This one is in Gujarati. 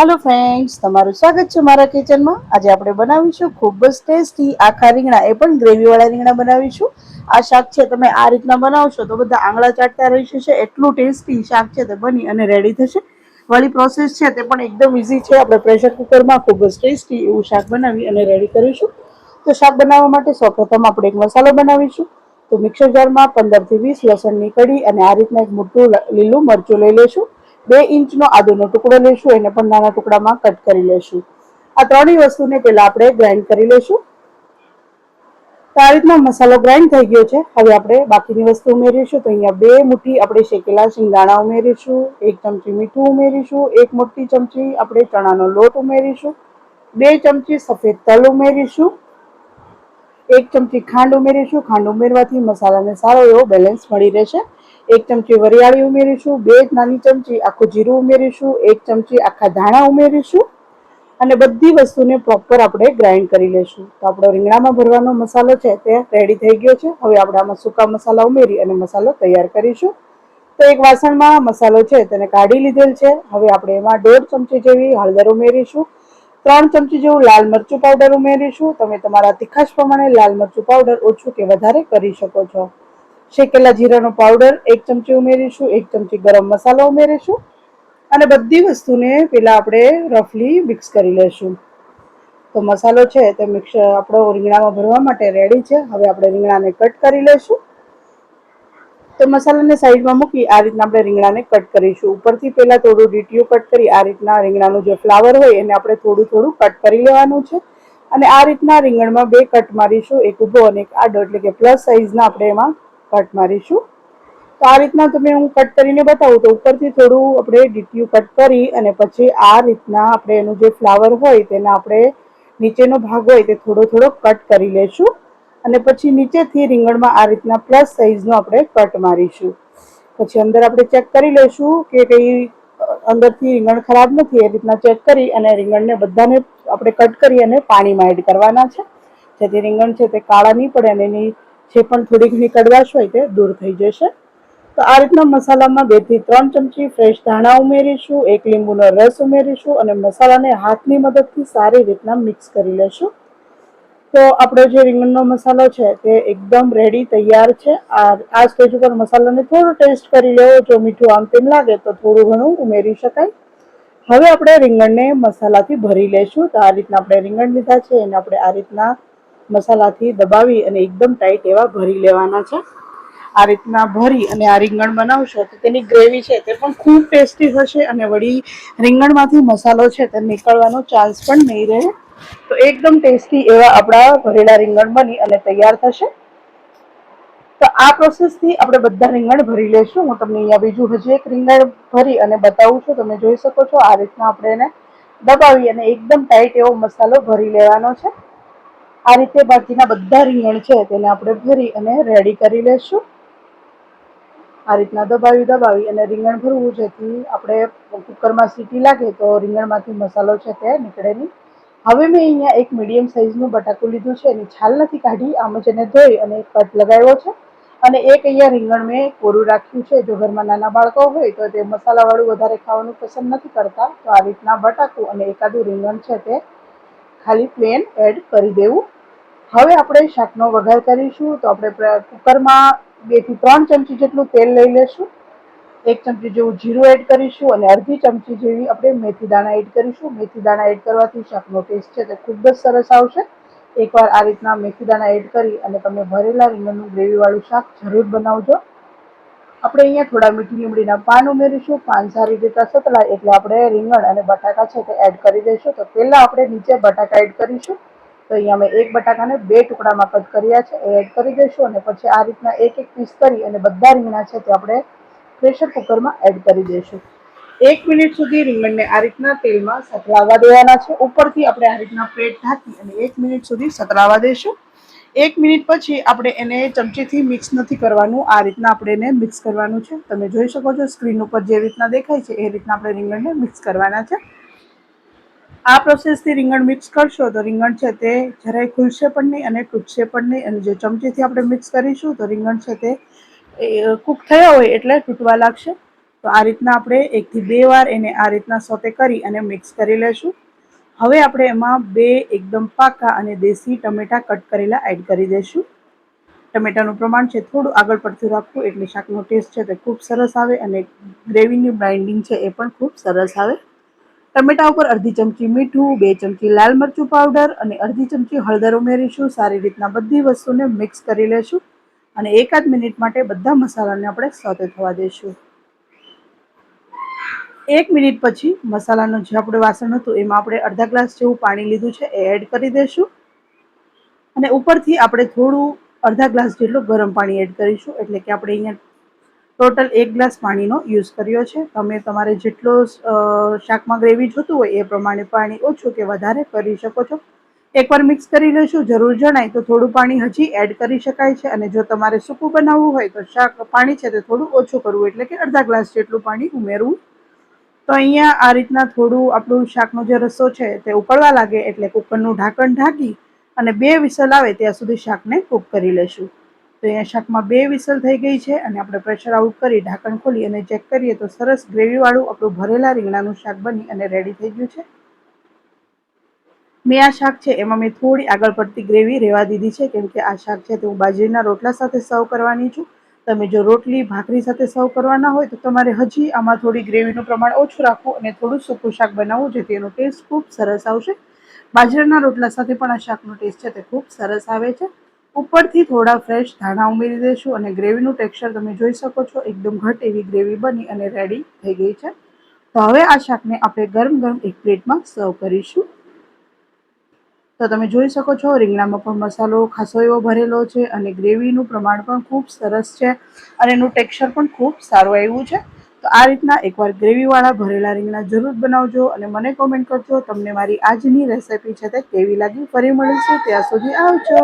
હાલો ફ્રેન્ડ્સ તમારું સ્વાગત છે મારા કિચનમાં આજે આપણે બનાવીશું ખૂબ જ ટેસ્ટી આખા રીંગણા. એ પણ ગ્રેવીવાળા રીંગણા બનાવીશું. આ શાક છે, તમે આ રીતના બનાવશો તો બધા આંગળા ચાટતા રહી જશે. એટલું ટેસ્ટી શાક છે તે બની અને રેડી થશે. વળી પ્રોસેસ છે તે પણ એકદમ ઇઝી છે. આપણે પ્રેશર કુકરમાં ખૂબ જ ટેસ્ટી એવું શાક બનાવી અને રેડી કરીશું. તો શાક બનાવવા માટે સૌપ્રથમ આપણે એક મસાલો બનાવીશું. તો મિક્સર જારમાં પંદરથી વીસ લસણની કડી અને આ રીતના એક મોટું લીલું મરચું લઈ લેશું બે ઇંચનો આદુનો ટુકડો લઈશું એને પણ નાના ટુકડામાં કટ કરી લેશું. આ ત્રણેય વસ્તુને પહેલા આપણે ગ્રાઇન્ડ કરી લેશું. તો આ રીતના મસાલો ગ્રાઇન્ડ થઈ ગયો છે. હવે આપણે બાકીની વસ્તુ ઉમેરીશું. તો અહીંયા બે મુઠ્ઠી આપણે શેકેલા શિંગદાણા ઉમેરીશું, એક ચમચી મીઠું ઉમેરીશું, એક મોટી ચમચી આપણે ચણાનો લોટ ઉમેરીશું, બે ચમચી સફેદ તલ ઉમેરીશું, એક ચમચી ખાંડ ઉમેરીશું. ખાંડ ઉમેરવાથી મસાલાને સારો એવો બેલેન્સ મળી રહેશે. એક ચમચી વરિયાળી ઉમેરીશું, બે નાની ચમચી આખું જીરું ઉમેરીશું, એક ચમચી આખા ધાણા ઉમેરીશું અને બધી વસ્તુને પ્રોપર આપણે ગ્રાઇન્ડ કરી લેશું. તો આપણો રીંગણામાં ભરવાનો મસાલો છે તે રેડી થઈ ગયો છે. હવે આપણે આમાં સૂકા મસાલા ઉમેરી અને મસાલો તૈયાર કરીશું. તો એક વાસણમાં મસાલો છે તેને કાઢી લીધેલ છે. હવે આપણે એમાં દોઢ ચમચી જેવી હળદર ઉમેરીશું. ત્રણ ચમચી જેવું લાલ મરચું પાવડર ઉમેરીશું. તમે તમારા તીખાશ પ્રમાણે લાલ મરચું પાવડર ઓછું કે વધારે કરી શકો છો. શેકેલા જીરાનો પાવડર એક ચમચી ઉમેરીશું, એક ચમચી ગરમ મસાલો ઉમેરીશું અને બધી વસ્તુને પેલા આપણે રફલી મિક્સ કરી લેશું. તો મસાલો છે તે મિક્સ આપણો રીંગણામાં ભરવા માટે રેડી છે. હવે આપણે રીંગણાને કટ કરી લેશું. તો મસાલાને સાઈડમાં મૂકી આ રીતના આપણે રીંગણાને કટ કરીશું. ઉપરથી પહેલા થોડું ડીટીયું કટ કરી આ રીતના રીંગણાનું જે ફ્લાવર હોય એને આપણે થોડું થોડું કટ કરી લેવાનું છે. અને આ રીતના રીંગણમાં બે કટ મારીશું. એક ઊભો અને એક આડો એટલે કે પ્લસ સાઈઝના આપણે એમાં કટ મારીશું. તો આ રીતના તમે હું કટ કરીને બતાવું. તો ઉપરથી થોડું આપણે ડીટીયું કટ કરી અને પછી આ રીતના આપણે એનું જે ફ્લાવર હોય તેના આપણે નીચેનો ભાગ હોય તે થોડો થોડો કટ કરી લેશું. અને પછી નીચેથી રીંગણમાં આ રીતના પ્લસ સાઈઝનો આપણે કટ મારીશું. પછી અંદર આપણે ચેક કરી લેશું કે કઈ અંદરથી રીંગણ ખરાબ નથી, એ રીતના ચેક કરી અને રીંગણને બધાને આપણે કટ કરી અને પાણીમાં એડ કરવાના છે. જેથી રીંગણ છે તે કાળા નહીં પડે અને એની જે પણ થોડી ઘણી કડવાશ હોય તે દૂર થઈ જશે. તો આ રીતના મસાલામાં બેથી ત્રણ ચમચી ફ્રેશ ધાણા ઉમેરીશું, એક લીંબુનો રસ ઉમેરીશું અને મસાલાને હાથની મદદથી સારી રીતના મિક્સ કરી લેશું. તો આપણો જે રીંગણનો મસાલો છે તે એકદમ રેડી તૈયાર છે. આ આ સ્ટેજ ઉપર મસાલાને થોડો ટેસ્ટ કરી લેવો, જો મીઠું આમ તેમ લાગે તો થોડું ઘણું ઉમેરી શકાય. હવે આપણે રીંગણને મસાલાથી ભરી લેશું. તો આ રીતના આપણે રીંગણ લીધા છે, એને આપણે આ રીતના મસાલાથી દબાવી અને એકદમ ટાઈટ એવા ભરી લેવાના છે. આ રીતના ભરી અને આ રીંગણ બનાવશો તો તેની ગ્રેવી છે તે પણ ખૂબ ટેસ્ટી થશે અને વળી રીંગણમાંથી મસાલો છે તે નીકળવાનો ચાન્સ પણ નહીં રહે. તો એકદમ ટેસ્ટી એવા આપણા ભરેલા રીંગણ બની અને તૈયાર થશે. તો આ પ્રોસેસથી આપણે બધા રીંગણ ભરી લેશું. હું તમને અહીંયા બીજું હજી એક રીંગણ ભરી અને બતાવું છું. તમે જોઈ શકો છો આ રીતના આપણે એને દબાવી અને એકદમ ટાઈટ એવો મસાલો ભરી લેવાનો છે. આ રીતે બાકીના બધા રીંગણ છે તેને આપણે ભરી અને રેડી કરી લેશું. આ રીતના દબાવી દબાવી અને રીંગણ ભરવું જેથી આપણે કુકરમાં સીટી લાગે તો રીંગણમાંથી મસાલો છે તે નીકળે નહીં. હવે મેં અહીંયા એક મીડિયમ સાઇઝનું બટાકું લીધું છે, એની છાલ નથી કાઢી, આમ જ એને ધોઈ અને કટ લગાવ્યો છે. અને એક અહીંયા રીંગણ મેં કોરું રાખ્યું છે, જો ઘરમાં નાના બાળકો હોય તો તે મસાલાવાળું વધારે ખાવાનું પસંદ નથી કરતા. તો આ રીતના બટાકું અને એકાદું રીંગણ છે તે ખાલી પ્લેન એડ કરી દેવું. હવે આપણે શાકનો વઘાર કરીશું તો આપણે કુકરમાં બેથી ત્રણ ચમચી જેટલું તેલ લઈ લેશું. એક ચમચી જેવું જીરું એડ કરીશું અને અડધી ચમચી જેવી આપણે મેથી દાણા એડ કરીશું. મેથી દાણા એડ કરવાથી શાકનો ટેસ્ટ છે તે ખૂબ જ સરસ આવશે. એકવાર આ રીતના મેથી દાણા એડ કરી અને તમે ભરેલા રીંગણનું ગ્રેવીવાળું શાક જરૂર બનાવજો. આપણે અહીંયા થોડા મીઠી લીમડીના પાન ઉમેરીશું. પાન સારી રીતે સતલા એટલે આપણે રીંગણ અને બટાકા છે તે એડ કરી દઈશું. તો પહેલાં આપણે નીચે બટાકા એડ કરીશું. તો અહીંયા મેં એક બટાકાને બે ટુકડામાં કટ કર્યા છે, એ એડ કરી દઈશું અને પછી આ રીતના એક એક પીસ કરી અને બધા રીંગણા છે તે આપણે પ્રેશર કુકરમાં એડ કરી દઈશું. એક મિનિટ સુધી રીંગણને આ રીતના તેલમાં સતલાવવા દેવાના છે. ઉપરથી આપણે આ રીતના પ્લેટ ઢાંકી અને એક મિનિટ સુધી સતલાવવા દઈશું એક મિનિટ પછી આપણે એને ચમચીથી મિક્સ નથી કરવાનું. આ રીતના આપણે એને મિક્સ કરવાનું છે. તમે જોઈ શકો છો સ્ક્રીન ઉપર જે રીતના દેખાય છે એ રીતના આપણે રીંગણને મિક્સ કરવાના છે. આ પ્રોસેસથી રીંગણ મિક્સ કરશો તો રીંગણ છે તે જરાય ખુલશે પણ નહીં અને તૂટશે પણ નહીં. અને જે ચમચીથી આપણે મિક્સ કરીશું તો રીંગણ છે તે કૂક થયા હોય એટલે તૂટવા લાગશે. તો આ રીતના આપણે એકથી બે વાર એને આ રીતના સોતે કરી અને મિક્સ કરી લેશું. હવે આપણે એમાં બે એકદમ પાકા અને દેશી ટમેટા કટ કરેલા એડ કરી દઈશું. ટમેટાનું પ્રમાણ છે થોડું આગળ પડતું રાખવું એટલે શાકનો ટેસ્ટ છે તે ખૂબ સરસ આવે અને ગ્રેવીની બ્રાઇન્ડિંગ છે એ પણ ખૂબ સરસ આવે. ટમેટા ઉપર અડધી ચમચી મીઠું, બે ચમચી લાલ મરચું પાવડર અને અડધી ચમચી હળદર ઉમેરીશું. સારી રીતના બધી વસ્તુને મિક્સ કરી લેશું અને એકાદ મિનિટ માટે બધા મસાલાને આપણે સોતે થવા દઈશું. એક મિનિટ પછી મસાલાનું જે આપણે વાસણ હતું, એમાં આપણે અડધા ગ્લાસ જેવું પાણી લીધું છે, એ એડ કરી દઈશું. અને ઉપરથી આપણે થોડું અડધા ગ્લાસ જેટલું ગરમ પાણી એડ કરીશું, એટલે કે આપણે અહીંયા ટોટલ એક ગ્લાસ પાણીનો યુઝ કર્યો છે. તમે તમારે જેટલો શાકમાં ગ્રેવી જોતું હોય, એ પ્રમાણે પાણી ઓછું કે વધારે કરી શકો છો. એકવાર મિક્સ કરી લઈશું, જરૂર જણાય તો થોડું પાણી હજી એડ કરી શકાય છે. અને જો તમારે સૂકું બનાવવું હોય તો શાક, પાણી છે તે થોડું ઓછું કરવું, એટલે કે અડધા ગ્લાસ જેટલું પાણી ઉમેરવું. તો અહીંયા આ રીતના થોડું આપણું શાકનો જે રસો છે તે ઉકળવા લાગે એટલે કુકરનું ઢાંકણ ઢાંકી અને બે વિસલ આવે ત્યાં સુધી શાકને કૂક કરી લેશું. તો અહીંયા શાકમાં બે વિસલ થઈ ગઈ છે અને આપણે પ્રેશર આઉટ કરી ઢાંકણ ખોલી અને ચેક કરીએ તો સરસ ગ્રેવીવાળું આપણું ભરેલા રીંગણાનું શાક બની અને રેડી થઈ ગયું છે. મેં આ શાક છે એમાં મેં થોડી આગળ પડતી ગ્રેવી રહેવા દીધી છે કેમ કે આ શાક છે તે હું બાજરીના રોટલા સાથે સર્વ કરવાની છું. તમે જો રોટલી, ભાખરી સાથે સર્વ કરવાના હોય તો તમારે હજી આમાં થોડી ગ્રેવીનું પ્રમાણ ઓછું રાખવું અને થોડું સૂકું શાક બનાવવું, જેથી એનો ટેસ્ટ ખૂબ સરસ આવશે. બાજરાના રોટલા સાથે પણ આ શાકનો ટેસ્ટ છે તે ખૂબ સરસ આવે છે. ઉપરથી થોડા ફ્રેશ ધાણા ઉમેરી દઈશું અને ગ્રેવીનું ટેક્સચર તમે જોઈ શકો છો, એકદમ ઘટ એવી ગ્રેવી બની અને રેડી થઈ ગઈ છે. તો હવે આ શાકને આપણે ગરમ ગરમ એક પ્લેટમાં સર્વ કરીશું. તો તમે જોઈ શકો છો, રીંગણામાં પણ મસાલો ખાસો એવો ભરેલો છે અને ગ્રેવીનું પ્રમાણ પણ ખૂબ સરસ છે અને એનું ટેક્સચર પણ ખૂબ સારું આવ્યું છે. તો આ રીતના એકવાર ગ્રેવીવાળા ભરેલા રીંગણા જરૂર બનાવજો અને મને કોમેન્ટ કરજો, તમને મારી આજની રેસિપી છે તે કેવી લાગી? ફરી મળીશું, ત્યાં સુધી આવજો.